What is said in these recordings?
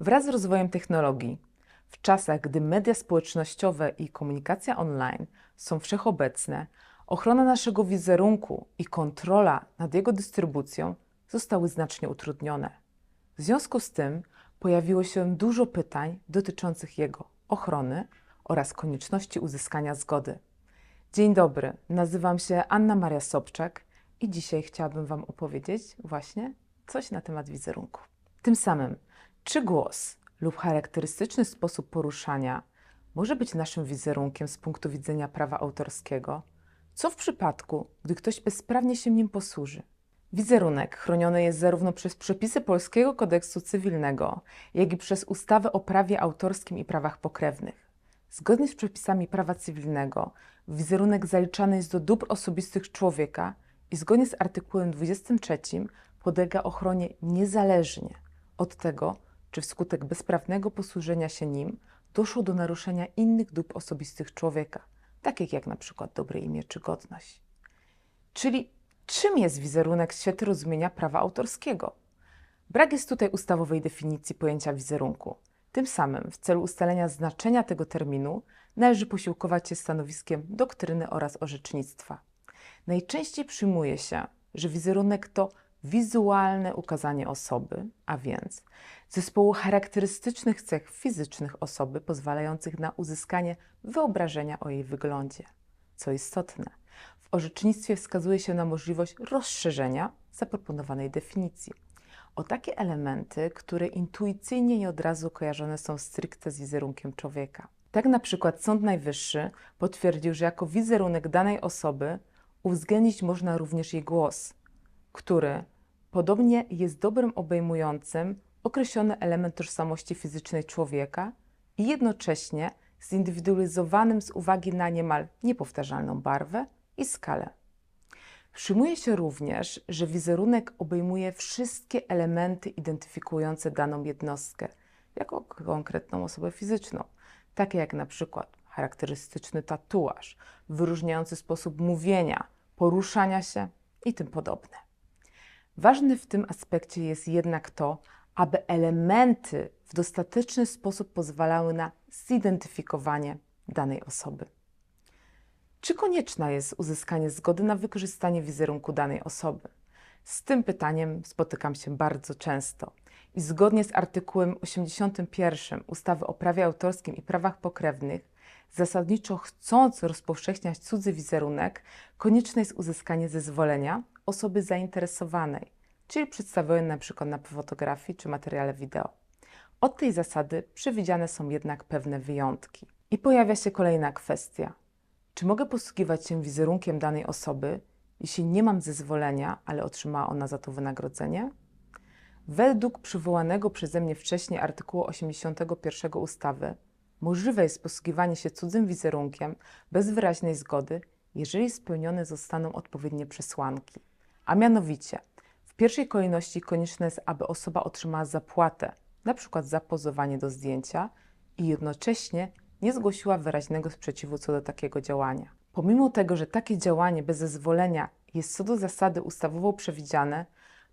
Wraz z rozwojem technologii, w czasach, gdy media społecznościowe i komunikacja online są wszechobecne, ochrona naszego wizerunku i kontrola nad jego dystrybucją zostały znacznie utrudnione. W związku z tym pojawiło się dużo pytań dotyczących jego ochrony oraz konieczności uzyskania zgody. Dzień dobry, nazywam się Anna Maria Sobczak i dzisiaj chciałabym Wam opowiedzieć właśnie coś na temat wizerunku. Tym samym, czy głos lub charakterystyczny sposób poruszania może być naszym wizerunkiem z punktu widzenia prawa autorskiego? Co w przypadku, gdy ktoś bezprawnie się nim posłuży? Wizerunek chroniony jest zarówno przez przepisy Polskiego Kodeksu Cywilnego, jak i przez ustawę o prawie autorskim i prawach pokrewnych. Zgodnie z przepisami prawa cywilnego, wizerunek zaliczany jest do dóbr osobistych człowieka i zgodnie z artykułem 23 podlega ochronie niezależnie od tego, czy wskutek bezprawnego posłużenia się nim doszło do naruszenia innych dóbr osobistych człowieka, takich jak na przykład dobre imię czy godność. Czyli czym jest wizerunek w świetle rozumienia prawa autorskiego? Brak jest tutaj ustawowej definicji pojęcia wizerunku. Tym samym, w celu ustalenia znaczenia tego terminu, należy posiłkować się stanowiskiem doktryny oraz orzecznictwa. Najczęściej przyjmuje się, że wizerunek to wizualne ukazanie osoby, a więc zespołu charakterystycznych cech fizycznych osoby pozwalających na uzyskanie wyobrażenia o jej wyglądzie. Co istotne, w orzecznictwie wskazuje się na możliwość rozszerzenia zaproponowanej definicji o takie elementy, które intuicyjnie i od razu kojarzone są stricte z wizerunkiem człowieka. Tak na przykład Sąd Najwyższy potwierdził, że jako wizerunek danej osoby uwzględnić można również jej głos, który podobnie jest dobrem obejmującym określony element tożsamości fizycznej człowieka i jednocześnie zindywidualizowanym z uwagi na niemal niepowtarzalną barwę i skalę. Przyjmuje się również, że wizerunek obejmuje wszystkie elementy identyfikujące daną jednostkę jako konkretną osobę fizyczną, takie jak na przykład charakterystyczny tatuaż, wyróżniający sposób mówienia, poruszania się i tym podobne. Ważne w tym aspekcie jest jednak to, aby elementy w dostateczny sposób pozwalały na zidentyfikowanie danej osoby. Czy konieczna jest uzyskanie zgody na wykorzystanie wizerunku danej osoby? Z tym pytaniem spotykam się bardzo często i zgodnie z artykułem 81 ustawy o prawie autorskim i prawach pokrewnych, zasadniczo chcąc rozpowszechniać cudzy wizerunek, konieczne jest uzyskanie zezwolenia osoby zainteresowanej, czyli przedstawionej na przykład na fotografii czy materiale wideo. Od tej zasady przewidziane są jednak pewne wyjątki. I pojawia się kolejna kwestia. Czy mogę posługiwać się wizerunkiem danej osoby, jeśli nie mam zezwolenia, ale otrzymała ona za to wynagrodzenie? Według przywołanego przeze mnie wcześniej artykułu 81 ustawy, możliwe jest posługiwanie się cudzym wizerunkiem bez wyraźnej zgody, jeżeli spełnione zostaną odpowiednie przesłanki. A mianowicie, w pierwszej kolejności konieczne jest, aby osoba otrzymała zapłatę, np. za pozowanie do zdjęcia i jednocześnie nie zgłosiła wyraźnego sprzeciwu co do takiego działania. Pomimo tego, że takie działanie bez zezwolenia jest co do zasady ustawowo przewidziane,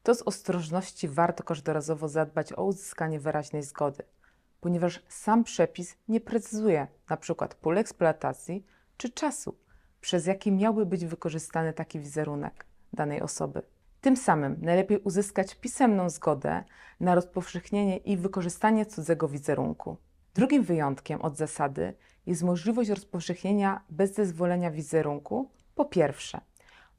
to z ostrożności warto każdorazowo zadbać o uzyskanie wyraźnej zgody, ponieważ sam przepis nie precyzuje np. pól eksploatacji czy czasu, przez jaki miałby być wykorzystany taki wizerunek danej osoby. Tym samym najlepiej uzyskać pisemną zgodę na rozpowszechnienie i wykorzystanie cudzego wizerunku. Drugim wyjątkiem od zasady jest możliwość rozpowszechnienia bez zezwolenia wizerunku po pierwsze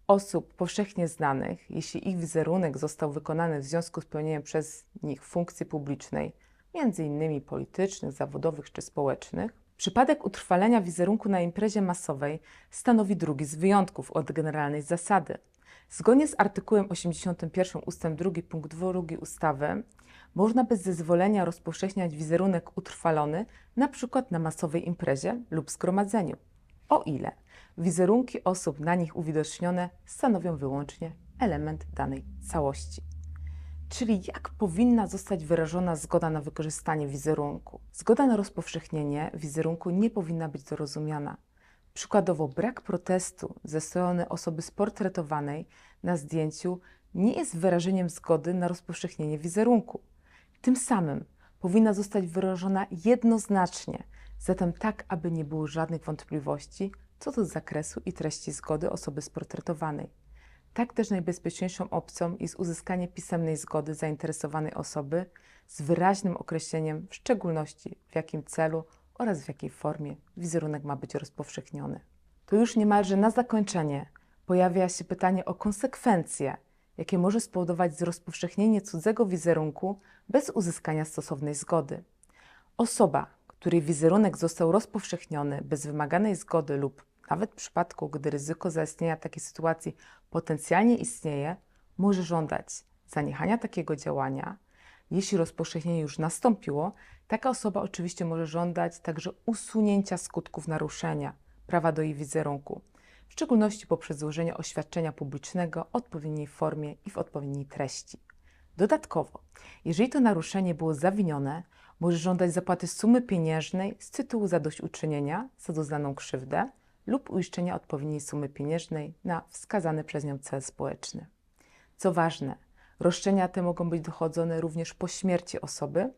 osób powszechnie znanych, jeśli ich wizerunek został wykonany w związku z pełnieniem przez nich funkcji publicznej, m.in. politycznych, zawodowych czy społecznych. Przypadek utrwalenia wizerunku na imprezie masowej stanowi drugi z wyjątków od generalnej zasady. Zgodnie z artykułem 81 ust. 2 punkt 2 ustawy można bez zezwolenia rozpowszechniać wizerunek utrwalony np. na masowej imprezie lub zgromadzeniu, o ile wizerunki osób na nich uwidocznione stanowią wyłącznie element danej całości. Czyli jak powinna zostać wyrażona zgoda na wykorzystanie wizerunku? Zgoda na rozpowszechnienie wizerunku nie powinna być dorozumiana. Przykładowo, brak protestu ze strony osoby sportretowanej na zdjęciu nie jest wyrażeniem zgody na rozpowszechnienie wizerunku. Tym samym powinna zostać wyrażona jednoznacznie, zatem tak, aby nie było żadnych wątpliwości co do zakresu i treści zgody osoby sportretowanej. Tak też najbezpieczniejszą opcją jest uzyskanie pisemnej zgody zainteresowanej osoby z wyraźnym określeniem, w szczególności w jakim celu oraz w jakiej formie wizerunek ma być rozpowszechniony. To już niemalże na zakończenie pojawia się pytanie o konsekwencje, jakie może spowodować rozpowszechnienie cudzego wizerunku bez uzyskania stosownej zgody. Osoba, której wizerunek został rozpowszechniony bez wymaganej zgody lub nawet w przypadku, gdy ryzyko zaistnienia takiej sytuacji potencjalnie istnieje, może żądać zaniechania takiego działania. Jeśli rozpowszechnienie już nastąpiło, taka osoba oczywiście może żądać także usunięcia skutków naruszenia prawa do jej wizerunku, w szczególności poprzez złożenie oświadczenia publicznego w odpowiedniej formie i w odpowiedniej treści. Dodatkowo, jeżeli to naruszenie było zawinione, może żądać zapłaty sumy pieniężnej z tytułu zadośćuczynienia za doznaną krzywdę lub uiszczenia odpowiedniej sumy pieniężnej na wskazany przez nią cel społeczny. Co ważne, roszczenia te mogą być dochodzone również po śmierci osoby,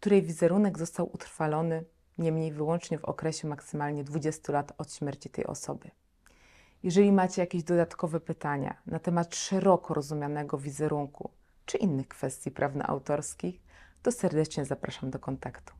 której wizerunek został utrwalony niemniej wyłącznie w okresie maksymalnie 20 lat od śmierci tej osoby. Jeżeli macie jakieś dodatkowe pytania na temat szeroko rozumianego wizerunku czy innych kwestii prawnoautorskich, to serdecznie zapraszam do kontaktu.